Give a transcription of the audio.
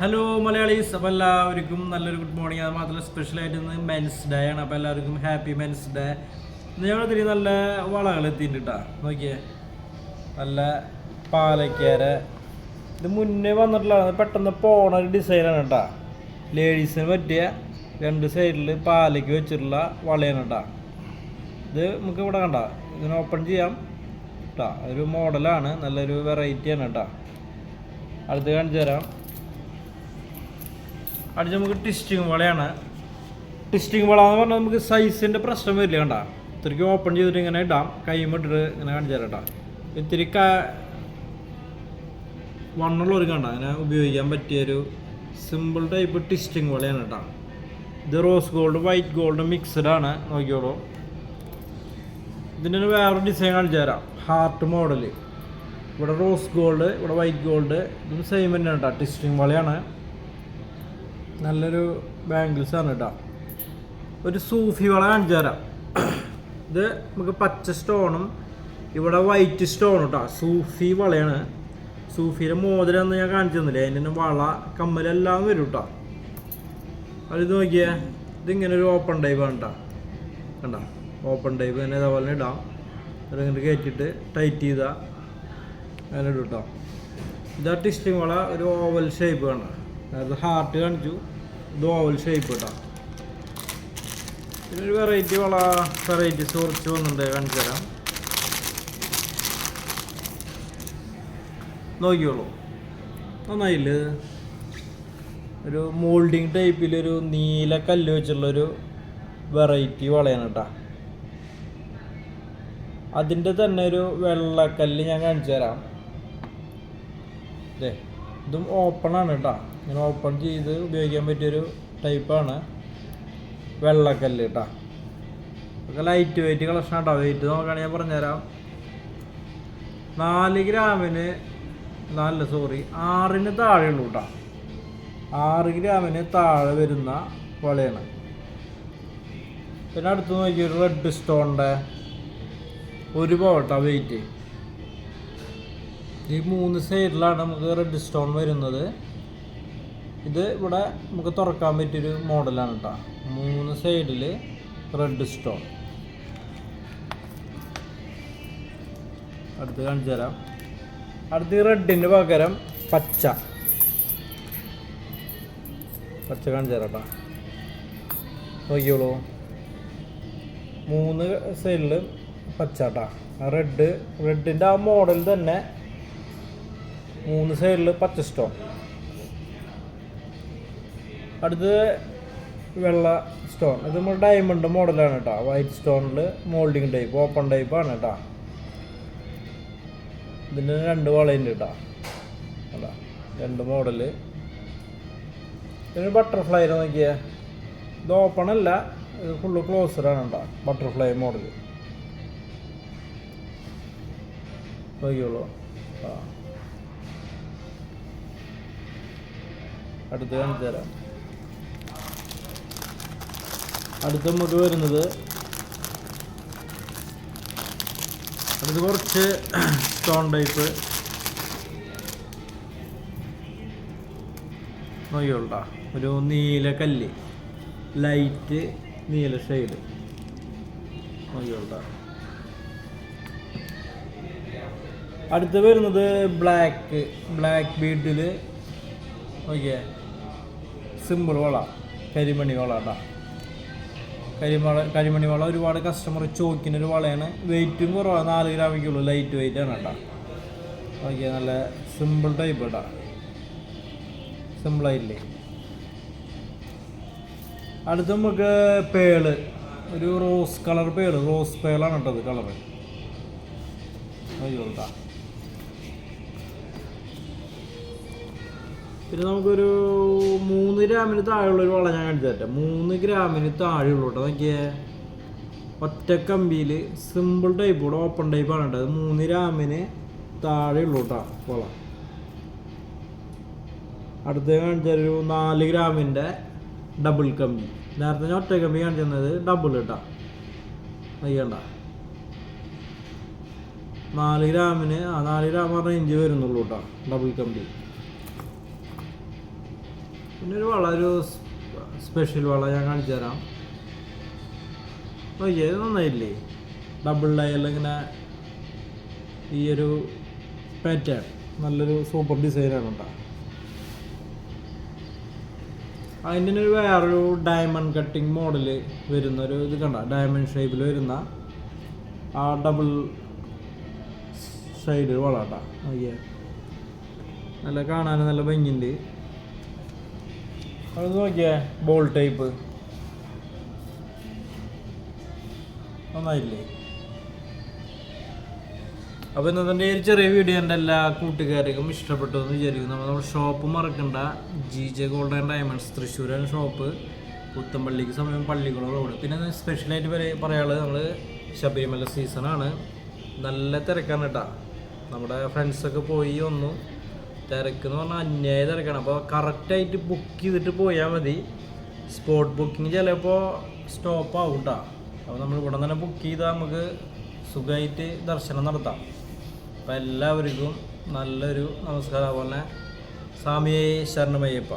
Hello Malayalees. അപ്പോൾ എല്ലാവർക്കും നല്ലൊരു ഗുഡ് മോർണിംഗ് അത് മാത്രമല്ല സ്പെഷ്യലായിട്ട് ഇന്ന് മെൻസ് ഡേ ആണ്. അപ്പോൾ എല്ലാവർക്കും ഹാപ്പി മെൻസ് ഡേ ഇന്ന് ഞങ്ങളിതിരി നല്ല വളകൾ എത്തിയിട്ടാ നോക്കിയേ. നല്ല പാലക്കാര ഇത് മുന്നേ വന്നിട്ടുള്ളതാണ്. പെട്ടെന്ന് പോണ ഒരു ഡിസൈനാണ് കേട്ടോ ലേഡീസിന് പറ്റിയ രണ്ട് സൈഡിൽ പാലയ്ക്ക് വെച്ചിട്ടുള്ള വളയാണ് കേട്ടോ ഇത് നമുക്ക് ഇവിടെ കണ്ട. ഇങ്ങനെ ഓപ്പൺ ചെയ്യാം കേട്ടോ ഒരു മോഡലാണ് നല്ലൊരു വെറൈറ്റിയാണ് കേട്ടോ അടുത്ത് കാണിച്ചു തരാം. അടുത്ത് നമുക്ക് ടിസ്റ്റിങ് വളയാണ്. ടിസ്റ്റിങ് വള എന്ന് പറഞ്ഞാൽ നമുക്ക് സൈസിന്റെ പ്രശ്നം വരില്ല കണ്ട. ഇത്തിരിക്ക് ഓപ്പൺ ചെയ്തിട്ട് ഇങ്ങനെ ഇടാം. കൈ ഇട്ടിട്ട് ഇങ്ങനെ കാണിച്ചു തരാം കേട്ടോ. ഇത്തിരി ക വണ്ണുള്ളവർ കണ്ട അങ്ങനെ ഉപയോഗിക്കാൻ പറ്റിയൊരു സിമ്പിൾ ടൈപ്പ് ടിസ്റ്റിങ് വളയാണ് കേട്ടോ. ഇത് rose gold white gold mixed ആണ്. നോക്കിയോളൂ ഇതിന്റെ വേറൊരു ഡിസൈൻ കാണിച്ചു തരാം. ഹാർട്ട് മോഡൽ ഇവിടെ റോസ് ഗോൾഡ് ഇവിടെ വൈറ്റ് ഗോൾഡ് ഇതും സെയിം തന്നെയാണ് കേട്ടോ. ടിസ്റ്റിങ് വളയാണ്. നല്ലൊരു ബാംഗിൾസ് ആണ് കേട്ടോ ഒരു സൂഫി വള കാണിച്ചു തരാം. ഇത് നമുക്ക് പച്ച സ്റ്റോണും ഇവിടെ വൈറ്റ് സ്റ്റോണും കേട്ടോ സൂഫി വളയാണ്. സൂഫിയുടെ മോതിരം എന്ന് ഞാൻ കാണിച്ചു തന്നില്ലേ? അതിന്റെ വള കമ്മലെല്ലാം വരും കേട്ടോ അത് നോക്കിയേ. ഇതിങ്ങനെ ഒരു ഓപ്പൺ ടൈപ്പ് ആണ് കേട്ടോ കണ്ട? ഓപ്പൺ ടൈപ്പ് തന്നെ ഇതേപോലെ ഇടാം. അതിങ്ങനെ കയറ്റിയിട്ട് ടൈറ്റ് ചെയ്താൽ അങ്ങനെ ഇടും കേട്ടോ ഇതാ ടിസ്റ്റിങ് വള ഒരു ഓവൽ ഷേപ്പ് കണ്ട അത് ഹാർട്ട് കാണിച്ചു. ഇത് ഓവൽ ഷേപ്പ് ഒരു വെറൈറ്റി വള വെറൈറ്റി കുറച്ച് വന്നിട്ടുണ്ട് കാണിച്ചു തരാം. നോക്കിയോളൂ നന്നായില്ല? ഒരു മോൾഡിങ് ടൈപ്പിലൊരു നീല കല്ല് വെച്ചുള്ളൊരു വെറൈറ്റി വളയാണ് കേട്ടോ അതിന്റെ തന്നെ ഒരു വെള്ളക്കല്ല് ഞാൻ കാണിച്ചു തരാം. ഇതേ ഇതും ഓപ്പൺ ആണ് കേട്ടോ ഇങ്ങനെ ഓപ്പൺ ചെയ്ത് ഉപയോഗിക്കാൻ പറ്റിയൊരു ടൈപ്പാണ് വെള്ളക്കല്ല് കേട്ടോ ഒക്കെ ലൈറ്റ് വെയിറ്റ് കളക്ഷൻ കേട്ടോ വെയിറ്റ് നോക്കുകയാണെങ്കിൽ ഞാൻ പറഞ്ഞുതരാം. നാല് ഗ്രാമിന് നല്ല സോറി ആറിന് താഴെയുള്ളൂ കേട്ടോ ആറ് ഗ്രാമിന് താഴെ വരുന്ന വളയാണ്. പിന്നെ അടുത്ത് നോക്കിയൊരു റെഡ് സ്റ്റോണിന്റെ ഒരു പവട്ട വെയിറ്റ് ഈ മൂന്ന് സൈഡിലാണ് നമുക്ക് റെഡ് സ്റ്റോൺ വരുന്നത്. ഇത് ഇവിടെ നമുക്ക് തുറക്കാൻ പറ്റിയൊരു മോഡലാണ് കേട്ടോ മൂന്ന് സൈഡിൽ റെഡ് സ്റ്റോൺ അടുത്ത് കാണിച്ചു തരാം. അടുത്ത് റെഡിന് പകരം പച്ച. പച്ച കാണിച്ചു തരാം കേട്ടോ നോക്കിയോളൂ മൂന്ന് സൈഡിൽ പച്ച കേട്ടോ റെഡ് റെഡിന്റെ ആ മോഡൽ തന്നെ മൂന്ന് സൈഡിൽ പച്ച സ്റ്റോൺ. അടുത്ത് വെള്ള സ്റ്റോൺ. ഇത് നമ്മൾ ഡയമണ്ട് മോഡലാണ് കേട്ടോ വൈറ്റ് സ്റ്റോണിൽ മോൾഡിങ് ടൈപ്പ് ഓപ്പൺ ടൈപ്പ് ആണ് കേട്ടോ ഇതിന് രണ്ട് വളയുണ്ട് കേട്ടോ അല്ല രണ്ട് മോഡൽ പിന്നെ ബട്ടർഫ്ലൈ നോക്കിയേ. ഇത് ഓപ്പൺ അല്ല ഇത് ഫുള്ള് ക്ലോസ്ഡ് ആണ് കേട്ടോ ബട്ടർഫ്ലൈ മോഡൽ നോക്കിയോളൂ ആ. അടുത്ത് കാണിച്ചു തരാം. അടുത്ത നമുക്ക് വരുന്നത് അടുത്ത് കുറച്ച് സ്റ്റോൺ ടൈപ്പ് നോക്കിയോളൂട്ടാ ഒരു നീല കല്ല്. ലൈറ്റ് നീല ഷെയ്ഡ് നോക്കിയോളൂട്ടാ അടുത്ത് വരുന്നത് ബ്ലാക്ക് ബ്ലാക്ക് ബീഡിൽ നോക്കിയേ സിമ്പിൾ വള കരിമണി വള കേട്ടോ കരിമള കരിമണി വള ഒരുപാട് കസ്റ്റമർ ചോദിക്കുന്ന ഒരു വളയാണ്. വെയിറ്റും കുറവാണ് നാല് ഗ്രാമിക്കുള്ളൂ ലൈറ്റ് വെയിറ്റ് ആണ് കേട്ടോ നോക്കിയാൽ നല്ല സിമ്പിൾ ടൈപ്പ് കേട്ടോ സിമ്പിളായില്ലേ അടുത്ത് നമുക്ക് പേൾ. ഒരു റോസ് കളർ പേൾ റോസ് പേളാണ് കേട്ടോ അത് കളർ അയ്യോ പിന്നെ നമുക്കൊരു മൂന്ന് ഗ്രാമിന് താഴെയുള്ള ഒരു വള ഞാൻ കാണിച്ചു തരാം മൂന്ന് ഗ്രാമിന് താഴെയുള്ളൂ കേട്ടോ നോക്കിയേ. ഒറ്റ കമ്പിയിൽ സിമ്പിൾ ടൈപ്പ് കൂടെ ഓപ്പൺ ടൈപ്പാണ് കേട്ടോ അത് മൂന്ന് ഗ്രാമിന് താഴെയുള്ളൂ കേട്ടോ വള. അടുത്ത് കാണിച്ചൊരു നാല് ഗ്രാമിന്റെ ഡബിൾ കമ്പി. നേരത്തെ ഞാൻ ഒറ്റ കമ്പി കാണിച്ചിരുന്നത് ഡബിൾ കേട്ടോ അയ്യണ്ട നാല് ഗ്രാമിന് ആ നാല് ഗ്രാം ഇഞ്ച് വരുന്നുള്ളൂ കേട്ടോ ഡബിൾ കമ്പി. പിന്നെ ഒരു വള ഒരു സ്പെഷ്യൽ വള ഞാൻ കാണിച്ചു തരാം. ഓയ്യേ ഇത് നന്നായില്ലേ? ഡബിൾ ഡയൽ ഇങ്ങനെ ഈ ഒരു പാറ്റേൺ നല്ലൊരു സൂപ്പർ ഡിസൈനാണ് കേട്ടോ അതിന്റെ ഒരു വേറൊരു ഡയമണ്ട് കട്ടിങ് മോഡൽ വരുന്ന ഒരു ഇത് കണ്ട? ഡയമണ്ട് ഷേപ്പിൽ വരുന്ന ആ ഡബിൾ സൈഡ് വളാട്ടാ ഓക്കെ നല്ല കാണാൻ നല്ല ഭംഗിയുണ്ട്. അത് നോക്കിയേ ബോൾ ടൈപ്പ് നന്നായില്ലേ? അപ്പോൾ ഇന്നത്തെ ഒരു ചെറിയ വീഡിയോ എന്റെ എല്ലാ കൂട്ടുകാർക്കും ഇഷ്ടപ്പെട്ടു എന്ന് വിചാരിക്കുന്നു. അപ്പോൾ നമ്മുടെ ഷോപ്പ് മറക്കണ്ട. G J gold and diamonds തൃശ്ശൂരാണ് ഷോപ്പ് പുത്തമ്പള്ളിക്ക് സമയം പള്ളിക്കുളം റോഡ് പിന്നെ സ്പെഷ്യലായിട്ട് പറയ പറയാനുള്ളത് നമ്മൾ ശബരിമല സീസണാണ് നല്ല തിരക്കാണ് കേട്ടോ. നമ്മുടെ ഫ്രണ്ട്സൊക്കെ പോയി വന്നു. തിരക്കെന്ന് പറഞ്ഞാൽ അന്യായ തിരക്കാണ്. അപ്പോൾ കറക്റ്റായിട്ട് ബുക്ക് ചെയ്തിട്ട് പോയാൽ മതി. സ്പോട്ട് ബുക്കിംഗ് ചിലപ്പോൾ സ്റ്റോപ്പ് ആവും കേട്ടോ അപ്പോൾ നമ്മൾ ഇവിടെ തന്നെ ബുക്ക് ചെയ്താൽ നമുക്ക് സുഖമായിട്ട് ദർശനം നടത്താം. അപ്പോൾ എല്ലാവർക്കും നല്ലൊരു നമസ്കാരം. അതുപോലെ സ്വാമിയെ ശരണമയ്യപ്പ.